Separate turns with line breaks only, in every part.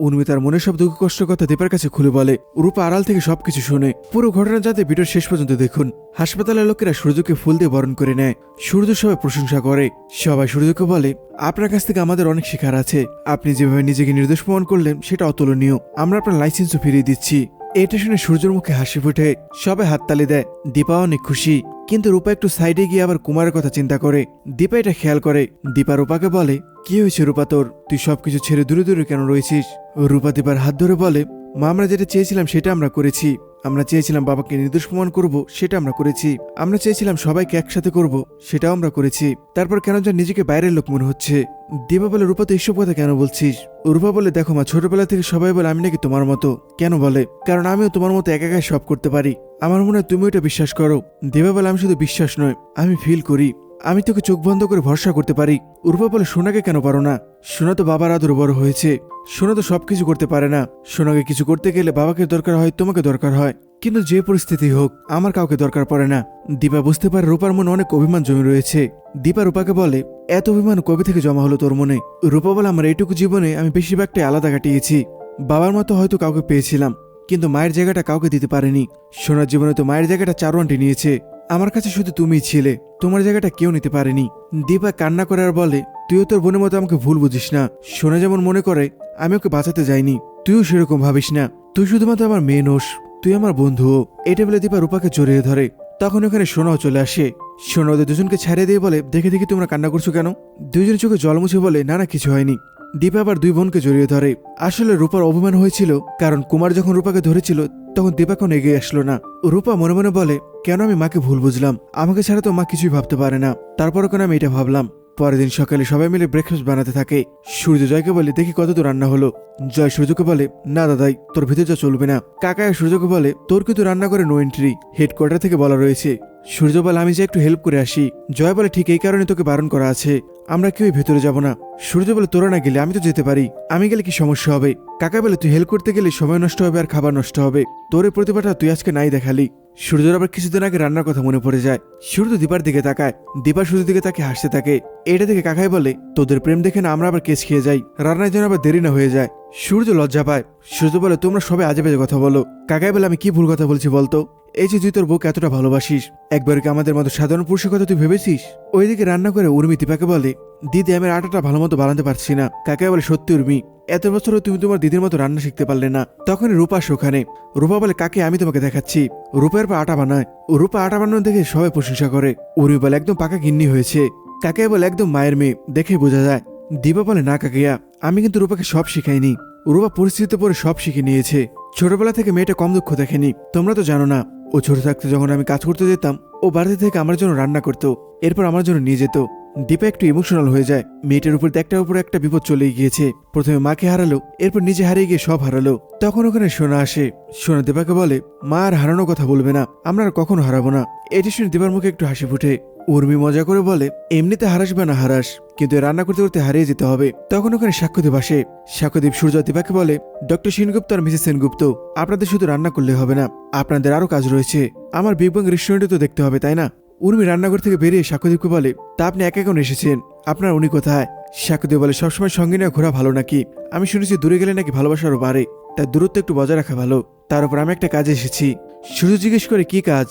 উর্মি তার মনে সব দুঃখ কষ্ট কথা দীপার কাছে খুলে বলে, রূপা আড়াল থেকে সবকিছু শুনে। পুরো ঘটনা যাতে ভিডিওর শেষ পর্যন্ত দেখুন। হাসপাতালের লোকেরা সূর্যকে ফুল দিয়ে বরণ করে নেয়। সূর্য সবাই প্রশংসা করে। সবাই সূর্যকে বলে, আপনার কাছ থেকে আমাদের অনেক শেখার আছে। আপনি যেভাবে নিজেকে নির্দোষ প্রমাণ করলেন, সেটা অতুলনীয়। আমরা আপনার লাইসেন্সও ফিরিয়ে দিচ্ছি। এটা শুনে সূর্যের মুখে হাসি ফুটে। সবে হাততালি দেয়। দীপা অনেক খুশি। কিন্তু রূপা একটু সাইডে গিয়ে আবার কুমারের কথা চিন্তা করে। দীপা এটা খেয়াল করে। দীপা রূপাকে বলে, কি হয়েছে রূপা তোর? তুই সবকিছু ছেড়ে দূরে দূরে কেন রয়েছিস? রূপা দীপার হাত ধরে বলে, মা, আমরা যেটা চেয়েছিলাম সেটা আমরা করেছি। আমরা চেয়েছিলাম বাবাকে নির্দোষ প্রমাণ করব, সেটা আমরা করেছি। আমরা চেয়েছিলাম সবাইকে একসাথে করব, সেটাও আমরা করেছি। তারপর কেন যেন নিজেকে বাইরের লোক মনে হচ্ছে। দীপা বলে, রূপা তো এইসব কথা কেন বলছিস? রূপা বলে, দেখো মা, ছোটবেলা থেকে সবাই বলে, আমি নাকি তোমার মতো। কেন বলে, কারণ আমিও তোমার মতো একা একাই সব করতে পারি। আমার মনে হয় তুমি এটা বিশ্বাস করো। দেবা বলে, আমি শুধু বিশ্বাস নয়, আমি ফিল করি। আমি তোকে চোখ বন্ধ করে ভরসা করতে পারি। রূপা বলে, সোনাকে কেন পারো না? সোনা তো বাবার আদর বড় হয়েছে। সোনা তো সবকিছু করতে পারে না। সোনাকে কিছু করতে গেলে বাবাকে দরকার হয়, তোমাকে দরকার হয়। কিন্তু যে পরিস্থিতি হোক, আমার কাউকে দরকার পড়ে না। দীপা বুঝতে পারে রূপার মনে অনেক অভিমান জমে রয়েছে। দীপা রূপাকে বলে, এত অভিমান কবে থেকে জমা হলো তোর মনে? রূপা বলে, আমার এইটুকু জীবনে আমি বেশিরভাগটাই আলাদা কাটিয়েছি। বাবার মতো হয়তো কাউকে পেয়েছিলাম, কিন্তু মায়ের জায়গাটা কাউকে দিতে পারেনি। সোনার জীবনে তো মায়ের জায়গাটা চারোয়ানটি নিয়েছে। আমার কাছে শুধু তুমিই ছিলে। তোমার জায়গাটা কেউ নিতে পারেনি। দীপা কান্না করে আর বলে, তুইও তোর বোনের মতো আমাকে ভুল বুঝিস না। সোনা যেমন মনে করে, আমি ওকে বাঁচাতে যাইনি। তুইও সেরকম ভাবিস না। তুই শুধুমাত্র আমার মেয়ে নোস। তুই আমার বন্ধু। এটা বলে দীপা রূপাকে জড়িয়ে ধরে। তখন ওখানে সোনাও চলে আসে। সোনা ওদের দুজনকে ছাড়িয়ে দিয়ে বলে, দেখে দেখি তোমরা কান্না করছ কেন? দুজনের চোখে জল মুছে বলে, না না, কিছু হয়নি। দীপা আবার দুই বোনকে জড়িয়ে ধরে। আসলে রূপার অপমান হয়েছিল, কারণ কুমার যখন রূপাকে ধরেছিল, তখন দীপা কোনো এগিয়ে আসলো না। রূপা মনে মনে বলে, কেন আমি মাকে ভুল বুঝলাম? আমাকে ছাড়া তো মা কিছুই ভাবতে পারে না। তারপরও কেন আমি এটা ভাবলাম? পরের দিন সকালে সবাই মিলে ব্রেকফাস্ট বানাতে থাকে। সূর্য জয়কে বলে, দেখি কত দূর রান্না হলো। জয় সূর্যকে বলে, না দাদাই, তোর ভিতরে যা চলবে না। কাকায় সূর্যকে বলে, তোর কিন্তু রান্না করে নো এন্ট্রি হেডকোয়ার্টার থেকে বলা রয়েছে। সূর্য বলে, আমি যে একটু হেল্প করে আসি। জয় বলে, ঠিক এই কারণে তোকে বারণ করা আছে। আমরা কেউই ভেতরে যাব না। সূর্য বলে, তোরা না গেলে আমি তো যেতে পারি। আমি গেলে কি সমস্যা হবে? কাকা বলে, তুই হেল্প করতে গেলে সময় নষ্ট হবে আর খাবার নষ্ট হবে। তোর এই প্রতিভাটা তুই আজকে নাই দেখালি। সূর্যর আবার কিছুদিন আগে রান্নার কথা মনে পড়ে যায়। সূর্য দীপার দিকে তাকায়। দীপা সূর্যের দিকে তাকে হাসতে থাকে। এটা দেখে কাকাই বলে, তোদের প্রেম দেখে না আমরা আবার কেস খেয়ে যাই। রান্নায় যেন আবার দেরি না হয়ে যায়। সূর্য লজ্জা পায়। সূর্য বলে, তোমরা সবে আজে কথা বলো। কাকাই বলে, আমি কি ভুল কথা বলছি বলতো? এই যে তুই তোর বউকে এতটা ভালোবাসিস, একবার কি আমাদের মতো সাধারণ পুরুষের কথা তুই ভেবেছিস? ওইদিকে রান্না করে উর্মি দীপাকে বলে, দিদি, আমি আটাটা ভালো মতো বানাতে পারছি না। কাকাই বলে, সত্যি উর্মি, এত বছরও তুমি তোমার দিদির মতো রান্না শিখতে পারলে না। তখনই রূপা আসে ওখানে। রূপা বলে, কাকে, আমি তোমাকে দেখাচ্ছি। রূপার পর আটা বানায়। রূপা আটা বানানো দেখে সবাই প্রশংসা করে। উর্মি বলে, একদম পাকা গিন্নি হয়েছে। কাকে বলে, একদম মায়ের মেয়ে। দেখে বোঝা যায়। দীপা বলে, না কাকিয়া, আমি কিন্তু রূপাকে সব শিখাইনি। রূপা পরিস্থিতিতে পরে সব শিখে নিয়েছে। ছোটবেলা থেকে মেয়েটা কম দুঃখ দেখেনি। তোমরা তো জানো না ও ছোট থাকতে যখন আমি কাজ করতে যেতাম, ও বাড়িতে থেকে আমার জন্য রান্না করত, এরপর আমার জন্য নিয়ে যেত। দীপা একটু ইমোশনাল হয়ে যায়। মেয়েটার উপর একটার উপর একটা বিপদ চলেই গিয়েছে। প্রথমে মাকে হারালো, এরপর নিজে হারিয়ে গিয়ে সব হারালো। তখন ওখানে সোনা আসে। সোনা দীপাকে বলে, মা আর হারানোর কথা বলবে না, আমরা আর কখনো হারাবো না। এটি শুনে দীপার মুখে একটু হাসি ফুটে। উর্মি মজা করে বলে, এমনিতে হারাসবে না হারাস, কিন্তু রান্না করতে করতে হারিয়ে যেতে হবে। তখন ওখানে সাক্ষ্যদীপ আসে। সাক্ষ্যদীপ সূর্য দীপাকে বলে, ডক্টর সেনগুপ্ত আর মিসেস সেনগুপ্ত, আপনাদের শুধু রান্না করলে হবে না, আপনাদের আরও কাজ রয়েছে। আমার বিগ ব্যাং রেস্টুরেন্টে তো দেখতে হবে, তাই না? উর্মি রান্নাঘর থেকে বেরিয়ে সাক্ষ্যদীপকে বলে, তা আপনি একা কেন এসেছেন? আপনার উনি কোথায়? সাক্ষ্যদীপ বলে, সবসময় সঙ্গে নিয়ে ঘোরা ভালো নাকি? আমি শুনেছি দূরে গেলে নাকি ভালোবাসা আরও বাড়ে তার দূরত্ব একটু বজায় রাখা ভালো। তার উপর আমি একটা কাজে এসেছি। শুধু জিজ্ঞেস করে, কি কাজ?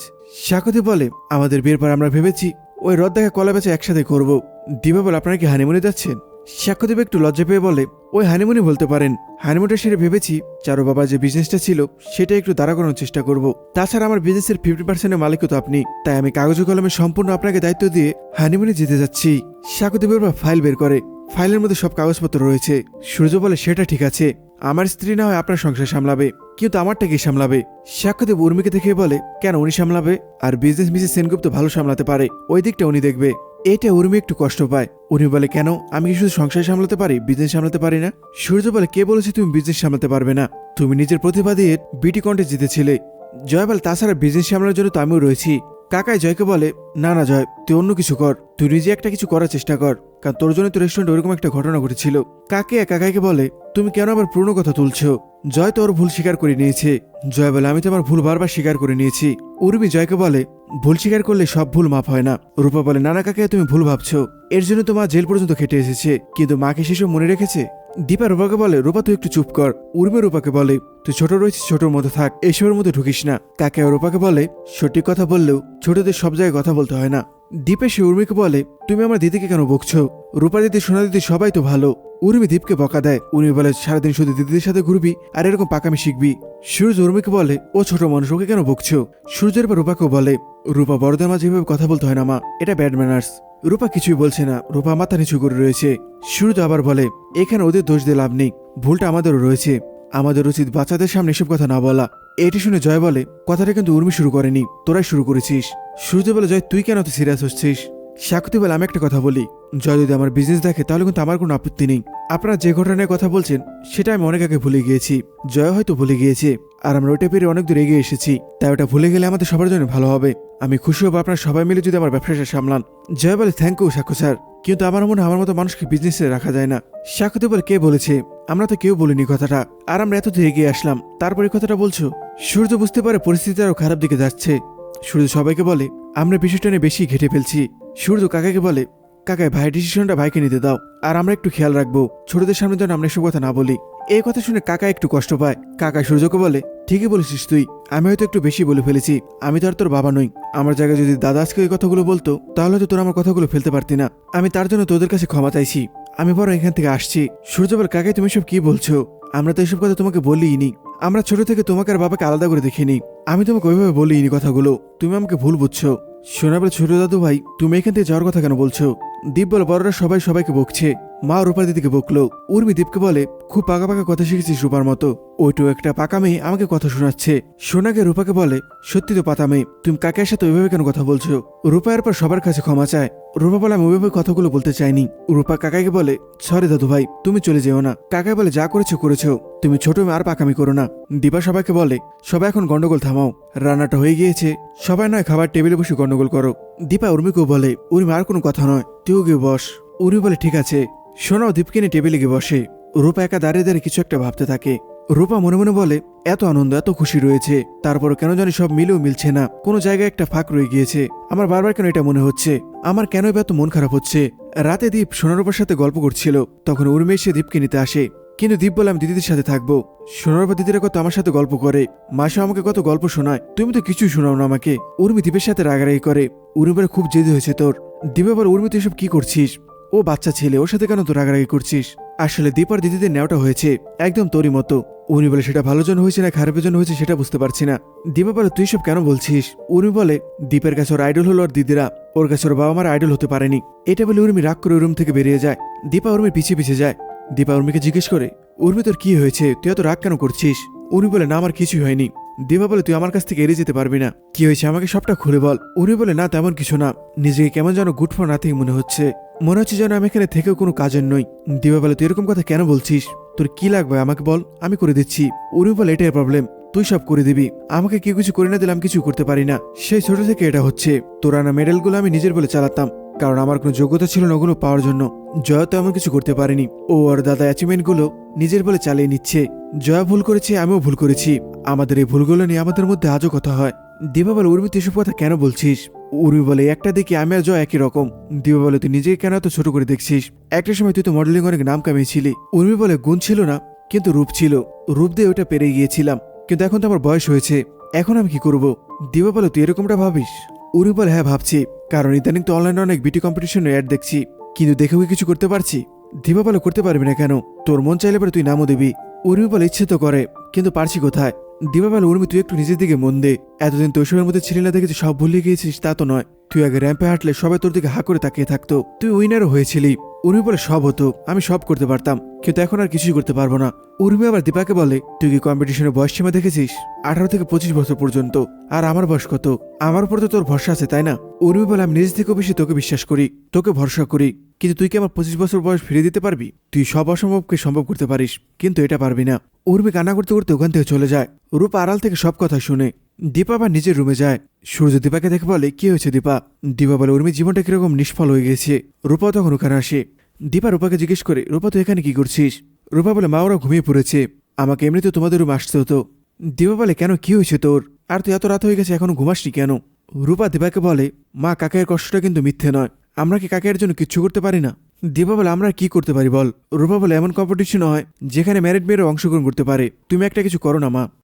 সাক্ষ্যদীপ বলে, আমাদের বিয়ের পর আমরা ভেবেছি ওই রদ দেখা কলা বেচা একসাথে করব। দিবা বলে আপনারা কি হানিমুনে যাচ্ছেন? সাক্ষ্যদীপ একটু লজ্জা পেয়ে বলে, ওই হানিমুনি বলতে পারেন। হানিমুনটা সেরে ভেবেছি, চারো বাবা যে বিজনেসটা ছিল, সেটা একটু দাঁড়া করানোর চেষ্টা করব। তাছাড়া আমার বিজনেসের ফিফটি পার্সেন্টের মালিকও তো আপনি। তাই আমি কাগজ কলমে সম্পূর্ণ আপনাকে দায়িত্ব দিয়ে হানিমুনে যেতে যাচ্ছি। সাক্ষ্যদীপের পর ফাইল বের করে। ফাইলের মধ্যে সব কাগজপত্র রয়েছে। সূর্য বলে, সেটা ঠিক আছে। আমার স্ত্রী না হয় আপনার সংসার সামলাবে। কিন্তু আমারটা কি সামলাবে? সাক্ষ্যদেব উর্মিকে দেখে বলে, কেন উনি সামলাবে? আর বিজনেস মিসেস সেনগুপ্ত ভালো সামলাতে পারে। ওই দিকটা উনি দেখবে। এটা উর্মি একটু কষ্ট পায়। উনি বলে, কেন? আমি কি শুধু সংসার সামলাতে পারি? বিজনেস সামলাতে পারি না? সূর্য বলে, কে বলেছে তুমি বিজনেস সামলাতে পারবে না? তুমি নিজের প্রতিভা দিয়ে বিটি কন্টেস্ট জিতেছিলে। জয়বাল বলে তাছাড়া বিজনেস সামলানোর জন্য তো আমিও রয়েছি। কাকাই জয়কে বলে, না না, জয়, তুই অন্য কিছু কর। তুই নিজে একটা কিছু করার চেষ্টা কর, কারণ তোর জন্য তো রেস্টুরেন্টে ওরকম একটা ঘটনা ঘটেছিল। কাকে কাকাইকে বলে, তুমি কেন আবার পুরনো কথা তুলছো? জয় তো ওর ভুল স্বীকার করে নিয়েছে। জয় বলে, আমি তো আমার ভুল বারবার স্বীকার করে নিয়েছি। উর্মি জয়কে বলে, ভুল স্বীকার করলে সব ভুল মাফ হয় না। রূপা বলে নানা কাকে, তুমি ভুল ভাবছ। এর জন্য তো মা জেল পর্যন্ত খেটে এসেছে, কিন্তু মাকে সেসব মনে রেখেছে? দীপা রূপাকে বলে, রূপা, তুই একটু চুপ কর। উর্মি রূপাকে বলে, তুই ছোট রয়েছিস, ছোটর মতো থাক। এসবের মধ্যে ঢুকিস না। কাকে রূপাকে বলে, সঠিক কথা বললেও ছোটদের সব জায়গায় কথা বলতে হয় না। দীপে সে উর্মিকে বলে, তুমি আমার দিদিকে কেন বকছো? রূপা দিদি, সোনা দিদি সবাই তো ভালো। উর্মি দীপকে বকা দেয়। উর্মি বলে, সারাদিন শুধু দিদিদের সাথে ঘুরবি আর এরকম পাকামি শিখবি। সূর্য উর্মিকে বলে, ও ছোট মানুষ, ওকে কেন বকছো? সূর্যের পর রূপাকেও বলে রূপা বড়দের মাঝে এভাবে কথা বলতে হয় না, মা। এটা ব্যাড ম্যানার্স রূপা কিছুই বলছে না। রূপা মাথা নিচু করে রয়েছে। সূর্য আবার বলে, এখানে ওদের দোষ দিয়ে লাভ নেই। ভুলটা আমাদেরও রয়েছে। আমাদের উচিত বাচ্চাদের সামনে এসব কথা না বলা। এটি শুনে জয় বলে, কথাটা কিন্তু উর্মি শুরু করেনি। তোরাই শুরু করেছিস। সূর্য বলে, জয়, তুই কেন তো সিরিয়াস হচ্ছিস? সাকুতি বলে, আমি একটা কথা বলি। জয় যদি আমার বিজনেস দেখে, তাহলে কিন্তু আমার কোনো আপত্তি নেই। আপনারা যে ঘটনায় কথা বলছেন, সেটা আমি অনেক আগে ভুলে গিয়েছি। জয় হয়তো ভুলে গিয়েছে। আর আমরা ওটা পেরে অনেক দূর এগিয়ে এসেছি। তাই ওটা ভুলে গেলে আমাদের সবার জন্য ভালো হবে। আমি খুশি হব আপনারা সবাই মিলে যদি আমার ব্যবসাটা সামলান। জয় বলে থ্যাংক ইউ সাক্ষু স্যার। কিন্তু আমার মনে আমার মতো মানুষকে বিজনেসে রাখা যায় না। সাক্ষুতে বলে কে বলেছে? আমরা তো কেউ বলিনি কথাটা। আর আমরা এত দূর এগিয়ে আসলাম। তারপরে কথাটা বলছো? সূর্য বুঝতে পারে পরিস্থিতি আরও খারাপ দিকে যাচ্ছে। সূর্য সবাইকে বলে, আমরা বিষয়টা নিয়ে বেশি ঘেটে ফেলছি। সূর্য কাকাকে বলে কাকায় ভাই ডিসিশনটা ভাইকে নিতে দাও। আর আমরা একটু খেয়াল রাখব। ছোটদের সামনে যেন আমরা এসব কথা না বলি। এই কথা শুনে কাকা একটু কষ্ট পায়। কাকা সূর্যকে বলে ঠিকই বলেছিস তুই। আমি হয়তো একটু বেশি বলে ফেলেছি। আমি তো আর তোর বাবা নই। আমার জায়গায় যদি দাদা আজকে এই কথাগুলো বলতো, তাহলে হয়তো তোর আমার কথাগুলো ফেলতে পারতি না। আমি তার জন্য তোদের কাছে ক্ষমা চাইছি। আমি বড় এখান থেকে আসছি। সূর্য কাকে তুমি সব কি বলছো? আমরা তো এসব কথা তোমাকে বলিনি আমরা ছোট থেকে তোমাকে আর বাবাকে আলাদা করে দেখিনি। আমি তোমাকে ওইভাবে বলিনি কথাগুলো। তুমি আমাকে ভুল বুঝছ। শোনা বলে ছোট দাদু ভাই, তুমি এখান থেকে যাওয়ার কথা কেন বলছো? দীপ বলে, বড়রা সবাই সবাইকে বকছে। মা রূপা দিদিকে বকলো, উর্মি দীপকে বলে, খুব পাকা পাকা কথা শিখেছিস রূপার মতো। ওইটু একটা পাকা মেয়ে আমাকে কথা শোনাচ্ছে। সোনাকে রূপাকে বলে, সত্যি তো পাতা মেয়ে, তুমি কাকের সাথে ওইভাবে কেন কথা বলছো? রূপা এরপর সবার কাছে ক্ষমা চায়। রূপা বলে, আমি ওইভাবে কথাগুলো বলতে চাইনি। রূপা কাকাইকে বলে, সরে দাদু ভাই, তুমি চলে যেও না। কাকাই বলে, যা করেছ করেছ। তুমি ছোট মেয়ে, আর পাকামি করো না। দীপা সবাইকে বলে, সবাই এখন গন্ডগোল থামাও। রান্নাটা হয়ে গিয়েছে। সবাই নয়, খাবার টেবিলে বসে গন্ডগোল করো। দীপা উর্মিকেও বলে, উর্মি, আর কোনো কথা নয়। তুইও গিয়ে বস। উর্মি বলে, ঠিক আছে। শোনাও দীপকে নিয়ে টেবিলে গিয়ে বসে। রূপা একা দাঁড়িয়ে দাঁড়িয়ে কিছু একটা ভাবতে থাকে। রূপা মনে মনে বলে, এত আনন্দ, এত খুশি রয়েছে। তারপর কেন জানি সব মিলেও মিলছে না। কোনো জায়গায় একটা ফাঁক রয়ে গিয়েছে। আমার বারবার কেন এটা মনে হচ্ছে? আমার কেন এত মন খারাপ হচ্ছে? রাতে দীপ সোনারূপার সাথে গল্প করছিল। তখন উর্মি এসে দীপকে নিতে আসে। কিন্তু দীপ বলে আমি দিদিদের সাথে থাকব। সোনারূপা দিদিরা কত আমার সাথে গল্প করে। মাসে আমাকে কত গল্প শোনায়। তুমি তো কিছুই শোনাও না আমাকে। উর্মি দীপের সাথে রাগারাগি করে। উর্মি বলে, খুব জেদি হয়েছে তোর। দীপে বলে, উর্মি, তুই এসব কি করছিস? ও বাচ্চা ছেলে, ওর সাথে কেন তো রাগারাগি করছিস? আসলে দীপার দিদিদের নেওয়াটা হয়েছে একদম তোরই মতো। উনি বলে, সেটা ভালো জন্য হয়েছে না খারাপের জন্য হয়েছে সেটা বুঝতে পারছি না। দীপা বলে, তুই সব কেন বলছিস? উর্মি বলে, দীপের কাছে ওর আইডল হলো আর দিদিরা। ওর কাছে ওর বাবা মার আইডল হতে পারেনি। এটা বলে উর্মি রাগ করে রুম থেকে বেরিয়ে যায়। দীপা উর্মি পিছিয়ে পিছিয়ে যায়। দীপা উর্মিকে জিজ্ঞেস করে, উর্মি, তোর কি হয়েছে? তুই এত রাগ কেন করছিস? উর্মি বলে, না, আমার কিছুই হয়নি। দীপা বলে, তুই আমার কাছ থেকে এড়িয়ে যেতে পারবি না। কি হয়েছে আমাকে সবটা খুলে বল। উর্মি বলে, না, তেমন কিছু না। নিজেকে কেমন যেন গুড ফর নাথিং মনে হচ্ছে। মনে হচ্ছে যেন আমি এখানে থেকেও কোনো কাজের নই। দিবা বলে, তুই এরকম কথা কেন বলছিস? তোর কি লাগবে? আমাকে বল, আমি করে দিচ্ছি। উর্মি বলে এটাই প্রবলেম তুই সব করে দিবি। আমাকে কেউ কিছু করে না দিলে আমি কিছু করতে পারি না। সেই ছোট থেকে এটা হচ্ছে। তোর আনা মেডেলগুলো আমি নিজের বলে চালাতাম, কারণ আমার কোনো যোগ্যতা ছিল না ওগুলো পাওয়ার জন্য। জয়া তো এমন কিছু করতে পারেনি। ও আর দাদা অ্যাচিভমেন্টগুলো নিজের বলে চালিয়ে নিচ্ছে। জয়া ভুল করেছে, আমিও ভুল করেছি। আমাদের এই ভুলগুলো নিয়ে আমাদের মধ্যে আজও কথা হয়। দিবা বলে উর্মি এসব কথা কেন বলছিস? উর্মি বলে, একটা দেখি আমি আর জয় একই রকম। দিবা বলে, তুই নিজেকে কেন এত ছোট করে দেখছিস? একটা সময় তুই তো মডেলিং অনেক নাম কামিয়েছিলি। উর্মি বলে, গুণ ছিল না, কিন্তু রূপ ছিল। রূপ দিয়ে ওটা পেরে গিয়েছিলাম, কিন্তু এখন তো আমার বয়স হয়েছে। এখন আমি কি করব? দিবা বলে, তুই এরকমটা ভাবিস? উর্মি বলে হ্যাঁ ভাবছি। কারণ ইদানিং তো অনলাইনে অনেক বিউটি কম্পিটিশনের অ্যাড দেখছি। কিন্তু দেখেও কিছু করতে পারছি? দিবা বলে, করতে পারবি না কেন? তোর মন চাইলে পরে তুই নামও দিবি। উর্মি বলে, ইচ্ছে তো করে, কিন্তু পারছি কোথায়? দিবা বলে উর্মি, তুই একটু নিজের দিকে মন দে। এতদিন তোষবের মধ্যে ছিলি না দেখে যে সব ভুলে গিয়েছিস, তা তো নয়। তুই আগে র্যাম্পে হাঁটলে সবাই তোর দিকে হা করে তাকিয়ে থাকতো। তুই উইনারও হয়েছিলি। উর্মি বলে, সব হতো, আমি সব করতে পারতাম, কিন্তু এখন আর কিছুই করতে পারব না। উর্মি আবার দীপাকে বলে, তুই কি কম্পিটিশনের বয়স সীমা দেখেছিস? আঠারো থেকে পঁচিশ বছর পর্যন্ত। আর আমার বয়স কত? আমার উপর তো তোর ভরসা আছে, তাই না? উর্মি বলে, আমি নিজে থেকেও বেশি তোকে বিশ্বাস করি, তোকে ভরসা করি। কিন্তু তুই কি আমার পঁচিশ বছর বয়স ফিরিয়ে দিতে পারবি? তুই সব অসম্ভবকে সম্ভব করতে পারিস, কিন্তু এটা পারবি না। উর্মি কান্না করতে করতে ওখান থেকে চলে যায়। রূপা আড়াল থেকে সব কথা শুনে। দীপা আবার নিজের রুমে যায়। সূর্য দীপাকে দেখে বলে, কি হয়েছে দীপা? দীপা বলে, উর্মি, জীবনটা কীরকম নিষ্ফল হয়ে গেছে রূপা তখন ওখানে আসে। দীপা রূপাকে জিজ্ঞেস করে, রূপা, তুই এখানে কি করছিস? রূপা বলে, মা, ওরা ঘুমিয়ে পড়েছে। আমাকে এমনিতে তোমাদের রুম আসতে হতো। দীপা বলে, কেন? কি হয়েছে তোর? আর তুই এত রাত হয়ে গেছে, এখনও ঘুমাসনি কেন? রূপা দীপাকে বলে, মা কাকের কষ্টটা কিন্তু মিথ্যে নয়। আমরা কি কাকের জন্য কিচ্ছু করতে পারি না? দীপা বলে, আমরা কি করতে পারি বল? রূপা বলে, এমন কম্পিটিশন হয় যেখানে ম্যারিড মেয়েরা অংশগ্রহণ করতে পারে। তুমি একটা কিছু করো না, মা।